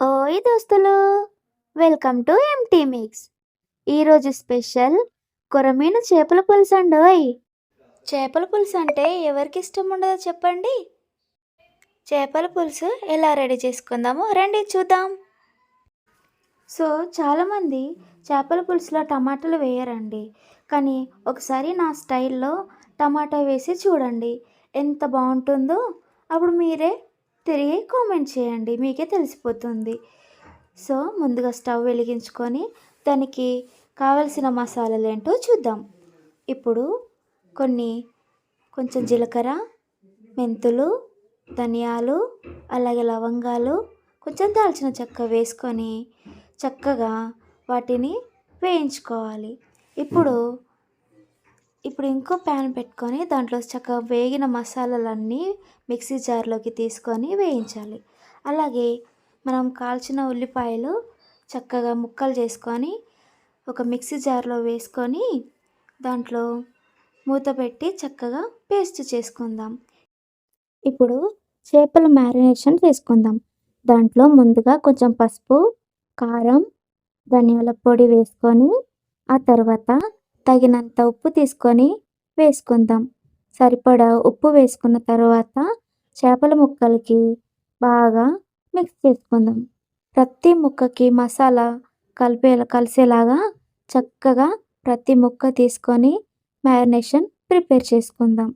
ఓయ్ దోస్తులు welcome to MT mix. ఈరోజు స్పెషల్ కొరమీను చేపల పులుసు అండోయ్ చేపల పులుసు అంటే ఎవరికి ఇష్టం ఉండదో చెప్పండి. చేపల పులుసు ఎలా రెడీ చేసుకుందామో రండి చూద్దాం. సో చాలామంది చేపల పులుసులో టమాటాలు వేయరండి. కానీ ఒకసారి నా స్టైల్లో టమాటా వేసి చూడండి ఎంత బాగుంటుందో. అప్పుడు మీరే తిరిగి కామెంట్ చేయండి మీకే తెలిసిపోతుంది. సో ముందుగా స్టవ్ వెలిగించుకొని దానికి కావలసిన మసాలాలు ఏంటో చూద్దాం. ఇప్పుడు కొన్ని కొంచెం జీలకర్ర మెంతులు ధనియాలు అలాగే లవంగాలు కొంచెం దాల్చిన చెక్క వేసుకొని చక్కగా వాటిని వేయించుకోవాలి. ఇప్పుడు ఇప్పుడు ఇంకో ప్యాన్ పెట్టుకొని దాంట్లో చక్కగా వేగిన మసాలాలన్నీ మిక్సీ జార్లోకి తీసుకొని వేయించాలి. అలాగే మనం కాల్చిన ఉల్లిపాయలు చక్కగా ముక్కలు చేసుకొని ఒక మిక్సీ జార్లో వేసుకొని దాంట్లో మూత పెట్టి చక్కగా పేస్ట్ చేసుకుందాం. ఇప్పుడు చేపల మ్యారినేషన్ చేసుకుందాం. దాంట్లో ముందుగా కొంచెం పసుపు కారం ధనియాల పొడి వేసుకొని ఆ తర్వాత తగినంత ఉప్పు తీసుకొని వేసుకుందాం. సరిపడా ఉప్పు వేసుకున్న తర్వాత చేపల ముక్కలకి బాగా మిక్స్ చేసుకుందాం. ప్రతి ముక్కకి మసాలా కలిపే కలిసేలాగా చక్కగా ప్రతి ముక్క తీసుకొని మ్యారినేషన్ ప్రిపేర్ చేసుకుందాం.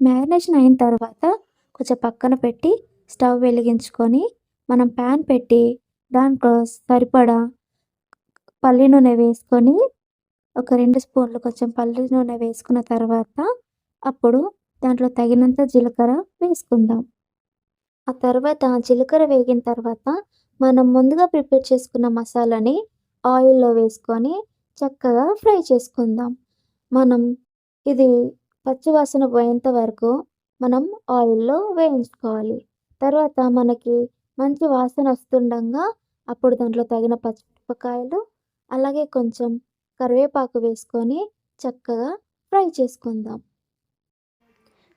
మ్యారినేషన్ అయిన తర్వాత కొంచెం పక్కన పెట్టి స్టవ్ వెలిగించుకొని మనం ప్యాన్ పెట్టి దాంట్లో సరిపడా పల్లి నూనె వేసుకొని ఒక రెండు స్పూన్లు కొంచెం పల్లి నూనె వేసుకున్న తర్వాత అప్పుడు దాంట్లో తగినంత జీలకర్ర వేసుకుందాం. ఆ తర్వాత జీలకర్ర వేగిన తర్వాత మనం ముందుగా ప్రిపేర్ చేసుకున్న మసాలాని ఆయిల్లో వేసుకొని చక్కగా ఫ్రై చేసుకుందాం. మనం ఇది పచ్చివాసన పోయేంత వరకు మనం ఆయిల్లో వేయించుకోవాలి. తర్వాత మనకి మంచి వాసన వస్తుండగా అప్పుడు దాంట్లో తగిన పచ్చిమిరపకాయలు అలాగే కొంచెం కరివేపాకు వేసుకొని చక్కగా ఫ్రై చేసుకుందాం.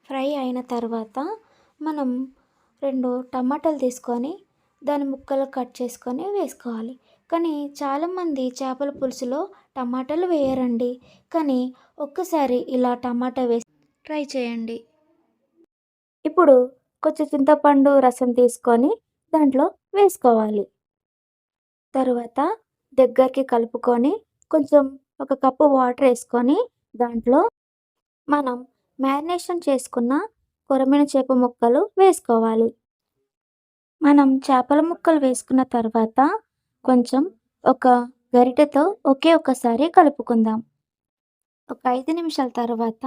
ఫ్రై అయిన తర్వాత మనం రెండు టమాటాలు తీసుకొని దాని ముక్కలు కట్ చేసుకొని వేసుకోవాలి. కానీ చాలామంది చేపల పులుసులో టమాటాలు వేయరండి. కానీ ఒక్కసారి ఇలా టమాటా వేసి ట్రై చేయండి. ఇప్పుడు కొంచెం చింతపండు రసం తీసుకొని దాంట్లో వేసుకోవాలి. తర్వాత దగ్గరికి కలుపుకొని కొంచెం ఒక కప్పు వాటర్ వేసుకొని దాంట్లో మనం మ్యారినేషన్ చేసుకున్న కొరమిన చేప ముక్కలు వేసుకోవాలి. మనం చేపల ముక్కలు వేసుకున్న తర్వాత కొంచెం ఒక గరిటెతో ఒకే ఒకసారి కలుపుకుందాం. ఒక ఐదు నిమిషాల తర్వాత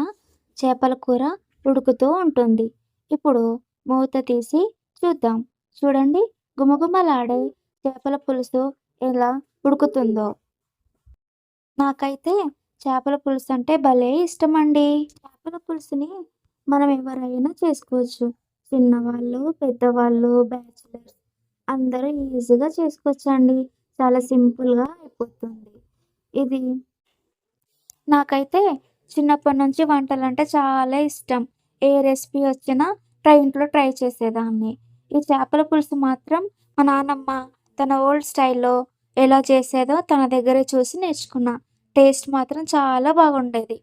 చేపల కూర ఉడుకుతూ ఉంటుంది. ఇప్పుడు మూత తీసి చూద్దాం. చూడండి గుమగుమలాడే చేపల పులుసు ఎలా ఉడుకుతుందో. నాకైతే చేపల పులుసు అంటే భలే ఇష్టం అండి చేపల పులుసుని మనం ఎవరైనా చేసుకోవచ్చు. చిన్నవాళ్ళు పెద్దవాళ్ళు బ్యాచిలర్స్ అందరూ ఈజీగా చేసుకోవచ్చు అండి చాలా సింపుల్గా అయిపోతుంది. ఇది నాకైతే చిన్నప్పటి నుంచి వంటలు అంటే చాలా ఇష్టం. ఏ రెసిపీ వచ్చినా ట్రై ఇంట్లో ట్రై చేసేదాన్ని. ఈ చేపల పులుసు మాత్రం మా నాన్నమ్మ తన ఓల్డ్ స్టైల్లో ఎలా చేసేదో తన దగ్గరే చూసి నేర్చుకున్నా. టేస్ట్ మాత్రం చాలా బాగుండేది.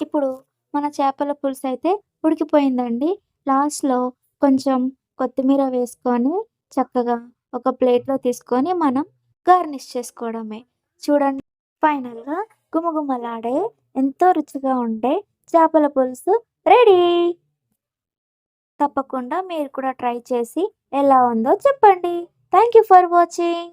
ఇప్పుడు మన చేపల పులుసు అయితే ఉడికిపోయిందండి. లాస్ట్లో కొంచెం కొత్తిమీర వేసుకొని చక్కగా ఒక ప్లేట్లో తీసుకొని మనం గార్నిష్ చేసుకోవడమే. చూడండి ఫైనల్గా గుమగుమలాడే ఎంతో రుచిగా ఉండే చేపల పులుసు రెడీ! తప్పకుండా మీరు కూడా ట్రై చేసి ఎలా ఉందో చెప్పండి. Thank you for watching!